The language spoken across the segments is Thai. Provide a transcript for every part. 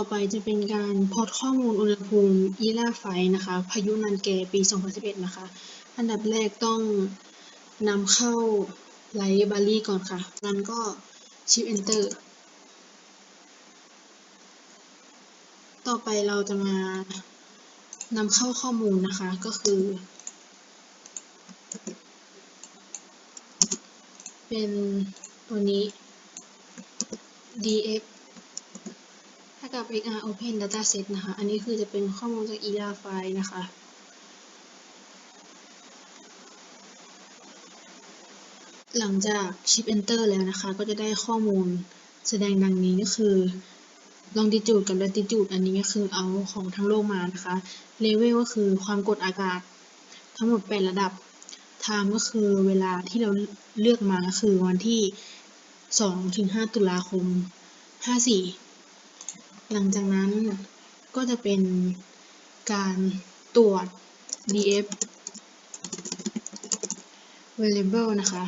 ต่อไปจะเป็นการพอร์ตข้อมูลอุณหภูมิอีล่าไฟนะคะ พายุนันเกปี 2011 นะคะ อันดับแรกต้องนำเข้าไลบรารีก่อนค่ะ นั้นก็ชิป enter ต่อไปเราจะมานำเข้าข้อมูลนะคะ ก็คือ เป็นตัวนี้ dx ถ้ากับ xr open dataset นะคะ อันนี้คือจะเป็นข้อมูลจาก ELA ไฟล์นะคะ หลังจากชิป enter แล้วนะคะ ก็จะได้ข้อมูลแสดงดังนี้ก็คือ longitude กับ latitude อันนี้ก็คือเอาของทั้งโลกมานะคะ level ก็คือความกดอากาศทั้งหมด 8 ระดับ time ก็คือเวลาที่เราเลือกมาก็คือวันที่2-5ตุลาคม 54 หลังจากนั้นก็จะเป็นการตรวจ df variable นะคะ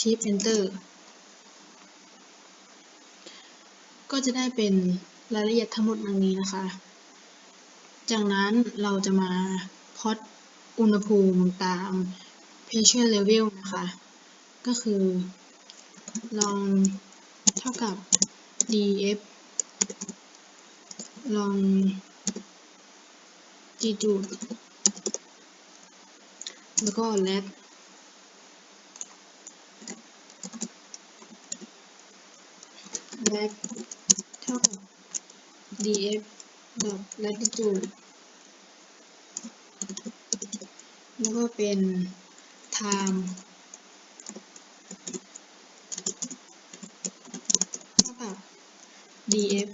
shift enter ก็จะได้เป็นรายละเอียดทั้งหมดดังนี้นะคะ จากนั้นเราจะมาพอดอุณหภูมิตาม pressure level นะคะ ก็คือลองเท่ากับ df ลอง longitude แล้วก็ lat และเท่ากับ df ดอท latitude แล้วก็เป็น time เท่ากับ df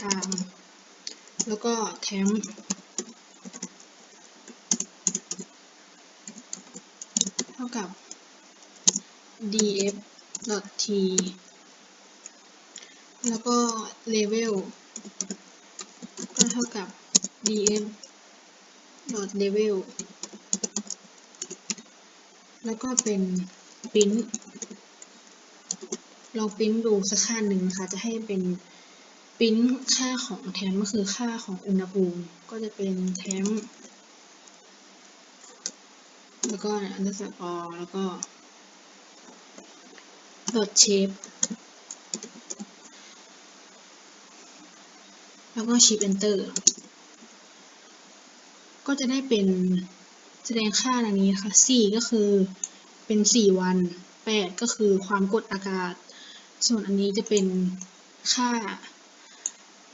time แล้วก็ temp เท่ากับ df dot t แล้วก็ level ก็เท่ากับ df dot level แล้วก็เป็น print ลองปริ้นดูสักค่าหนึ่งนะคะจะให้เป็นปริ้นค่าของแทมก็คือค่าของอุณหภูมิ ก็จะเป็นแทมแล้วก็อันดับสกอร์แล้วก็ dot shape แล้วก็ shift enter ก็จะได้เป็นแสดงค่าดังนี้นะคะ4ก็คือเป็น 4 วัน 8 ก็คือความกดอากาศ ส่วนอันนี้จะเป็นค่า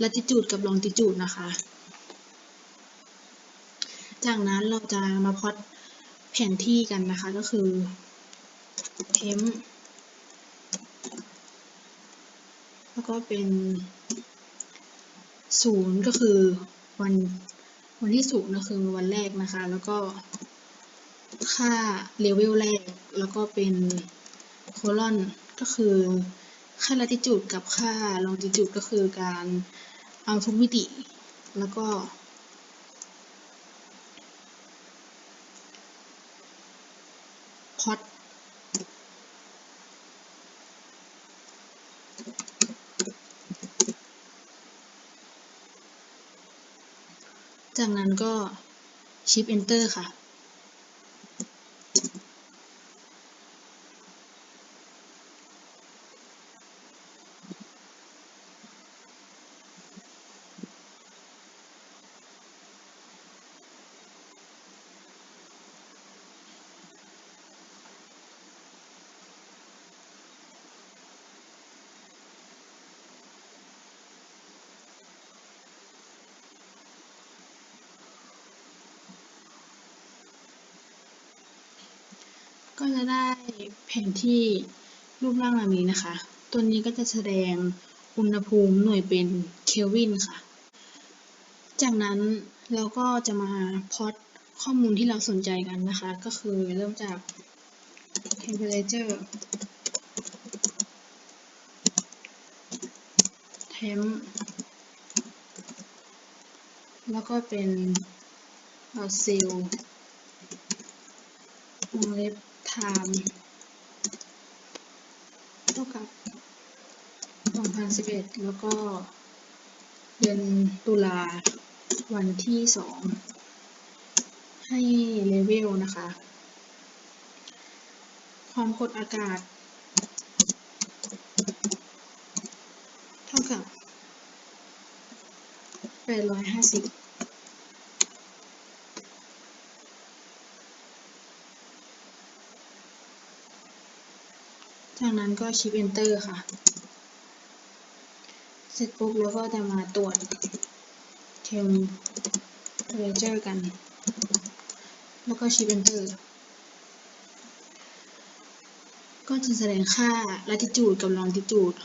latitude กับ longitude นะคะ จากนั้นเราจะมาพอตแผนที่กันนะคะก็คือ temp แล้วก็เป็นศูนย์ก็คือวันวันที่ศูนย์ก็คือวันแรกนะคะ แล้วก็ค่าเลเวลแรก แล้วก็เป็นโคลอนก็คือ ค่า latitude กับค่า longitude ก็คือการเอาทุกมิติ แล้วก็ พอตจากนั้นก็ shift enter ค่ะ ก็จะได้แผนที่รูปร่างแบบนี้นะคะ ตัวนี้ก็จะแสดงอุณหภูมิหน่วยเป็นเคลวินค่ะ จากนั้นเราก็จะมาพอตข้อมูลที่เราสนใจกันนะคะ ก็คือเริ่มจาก temperature temp แล้วก็เป็นเซลล์วงเล็บ time เท่ากับ 2011 แล้วก็เดือนตุลาวันที่สองให้เลเวลนะคะ ความกดอากาศ เท่ากับ 850 จา กนั้นก็ชิป enter ค่ะ เสร็จปุ๊บแล้วก็จะมาตรวจ temperature กัน แล้วก็ชิป enter ก็จะแสดงค่า latitude กับ longitude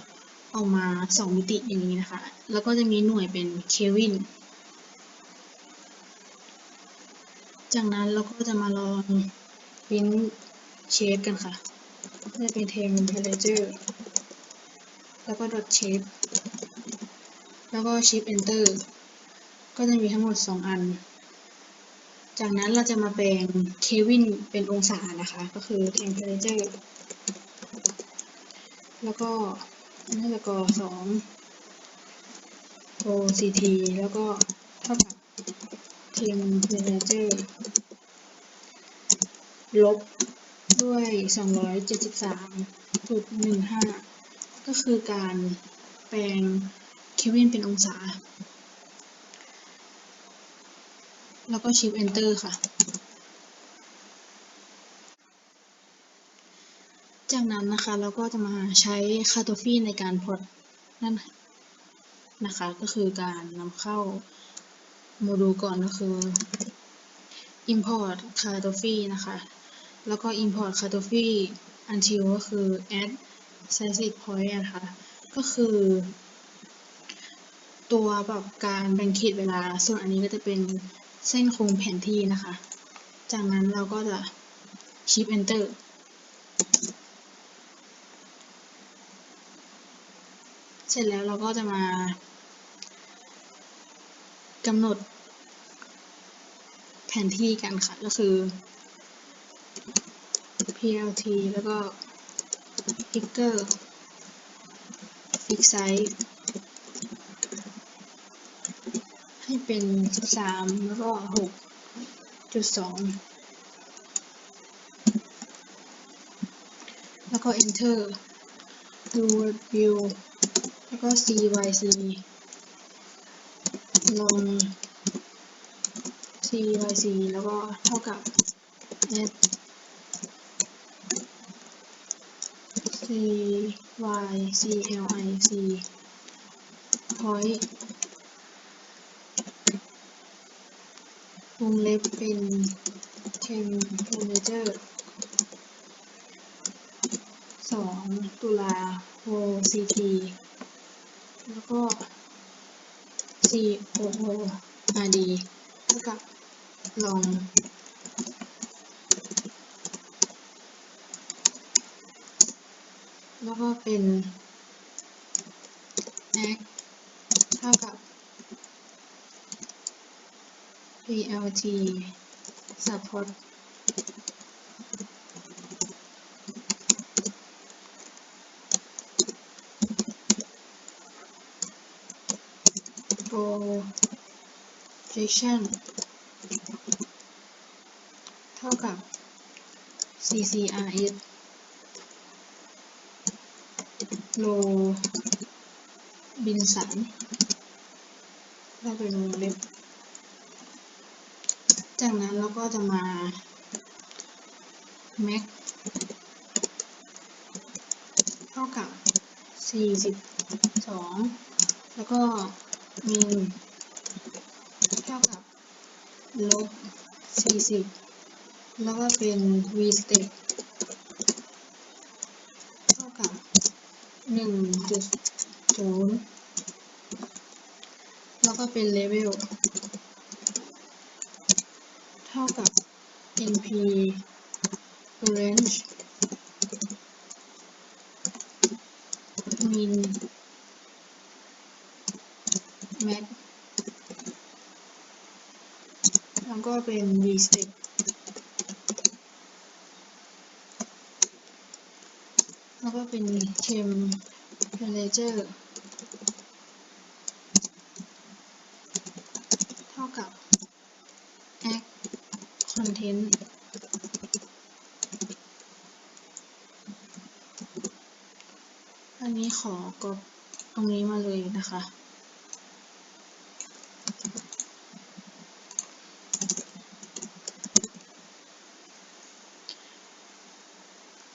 ออกมา 2 มิติอย่างนี้นะคะ แล้วก็จะมีหน่วยเป็นเควิน จากนั้นเราก็จะมาลองพิมพ์เชฟกันค่ะ จะเป็น temperature แล้วก็ dot shape แล้วก็ shift enter ก็จะมีทั้งหมด 2 อัน จากนั้นเราจะมาแปลงเควินเป็นองศานะคะ ก็คือ temperature แล้วก็น่าจะกสอง OCT แล้วก็เท่ากับ temperature ลบ ด้วย273.15ก็คือการแปลงเควินเป็นองศา แล้วก็ชิป enter ค่ะ จากนั้นนะคะเราก็จะมาใช้คาโตฟีในการพอดนั่นนะคะก็คือการนำเข้าโมดูลก่อนก็คือ import คาโตฟีนะคะ แล้วก็ import คาโตฟี until ก็คือ add seismic point นะคะ ก็คือ ตัวแบบการแบ่งเขตเวลา ส่วนอันนี้ก็จะเป็นเส้นโครงแผนที่นะคะ จากนั้นเราก็จะชิป enter เสร็จแล้วเราก็จะมากำหนดแผนที่กันค่ะ ก็คือ PLT แล้วก็ Figure Fix Size ให้เป็น 13 แล้วก็ 6.2 แล้วก็ Enter ดู View แล้วก็ CYC ลง CYC แล้วก็เท่ากับ add CYCLIC point วงเล็บเป็น temperature สองตุลา OCT แล้วก็ COORD เท่ากับลอง ก็เป็น act เท่ากับ PLT support projection เท่ากับ CCRS low บินสันเราเป็นวงเล็บ จากนั้นเราก็จะมา max เท่ากับ 42 แล้วก็ min เท่ากับลบ40 แล้วก็เป็น v step เท่ากับ 1.0แล้วก็เป็น level เท่ากับ np range min max แล้วก็เป็น v step แล้ วก็เป็น temperature เท่ากับ act content อันนี้ขอกดตรงนี้มาเลยนะคะ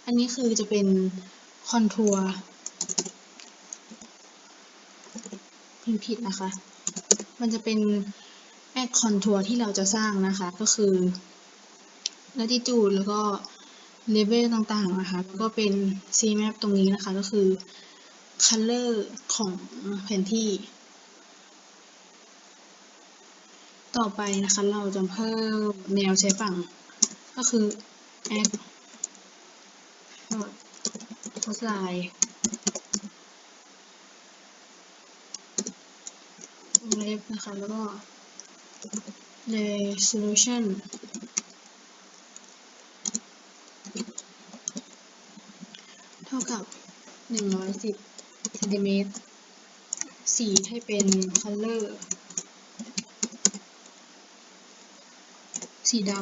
อันนี้คือจะเป็น คอนทัวร์พิมพ์ผิดนะคะ มันจะเป็นแอดคอนทัวร์ที่เราจะสร้างนะคะ ก็คือ latitude แล้วก็ level ต่างๆนะคะ แล้วก็เป็น cmap ตรงนี้นะคะ ก็คือ color ของแผนที่ ต่อไปนะคะ เราจะเพิ่มแนวใช้ฝั่ง ก็คือ add dot line วงเล็บนะคะ แล้วก็ resolution เท่ากับ 110เซนติเมตรสีให้เป็น color สีด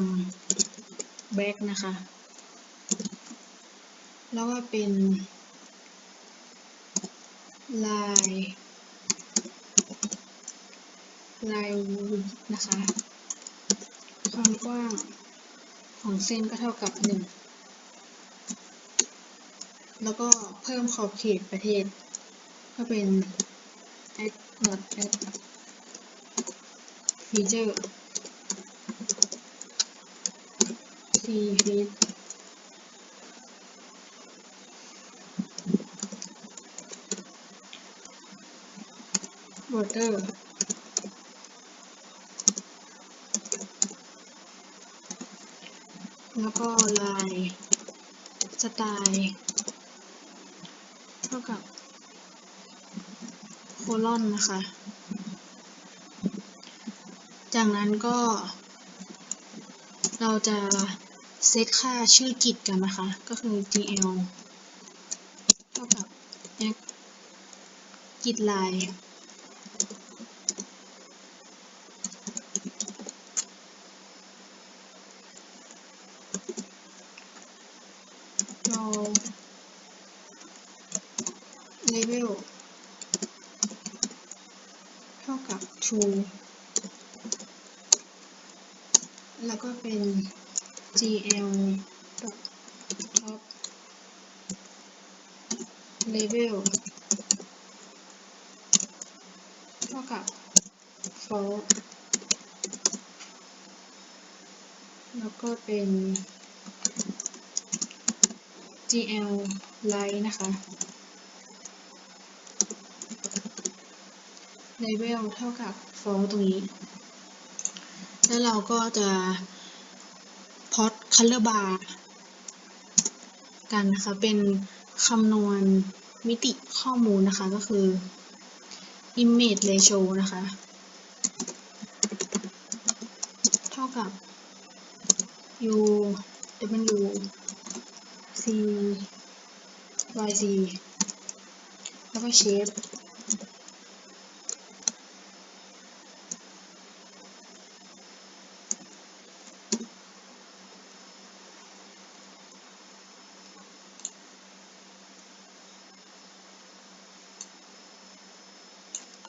ำ black นะคะ แล้วก็เป็น ลาย ลายวิดนะคะ ความกว้างของเส้นก็เท่ากับ 1 แล้วก็เพิ่มขอบเขตประเทศ ก็เป็น add not add feature c feet border แล้วก็ลายสไตล์เท่ากับโคลอนนะคะ จากนั้นก็ เราจะเซตค่าชื่อกิจกันนะคะ ก็คือ gl เท่ากับ act กิจลาย เรา level เท่ากับ true แล้วก็เป็น gl top level เท่ากับ false แล้วก็เป็น gl light นะคะ level เท่ากับ false ตรงนี้ แล้วเราก็จะ plot color bar กันนะคะ เป็นคำนวณมิติข้อมูลนะคะ ก็คือ image ratio นะคะ เท่ากับ u w c y c แล้วก็ shape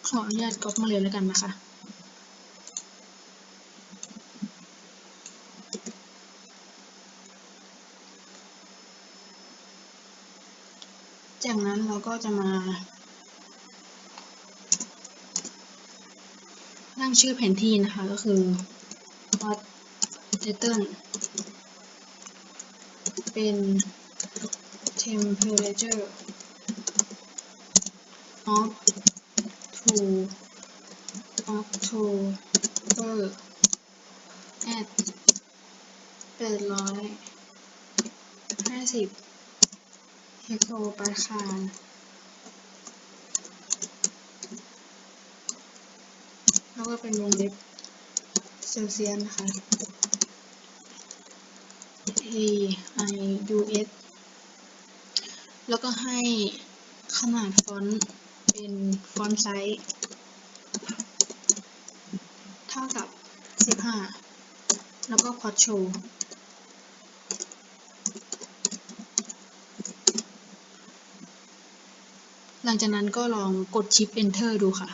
ขออนุญาตก๊อปมาเลยแล้วกันนะคะจากนั้นเราก็จะมาตั้งชื่อแผนที่นะคะก็คือ hot pattern เป็น temperature of October at แปดร้อยห้าสิบเฮกโตปาคาร์แล้วก็เป็นวงเล็บเซลเซียสนะคะ A I U S แล้วก็ให้ขนาดฟอนต์ เป็นฟอนต์ไซส์เท่ากับ 15 แล้วก็พอดโชว์หลังจากนั้นก็ลองกดชิป Enter ดูค่ะ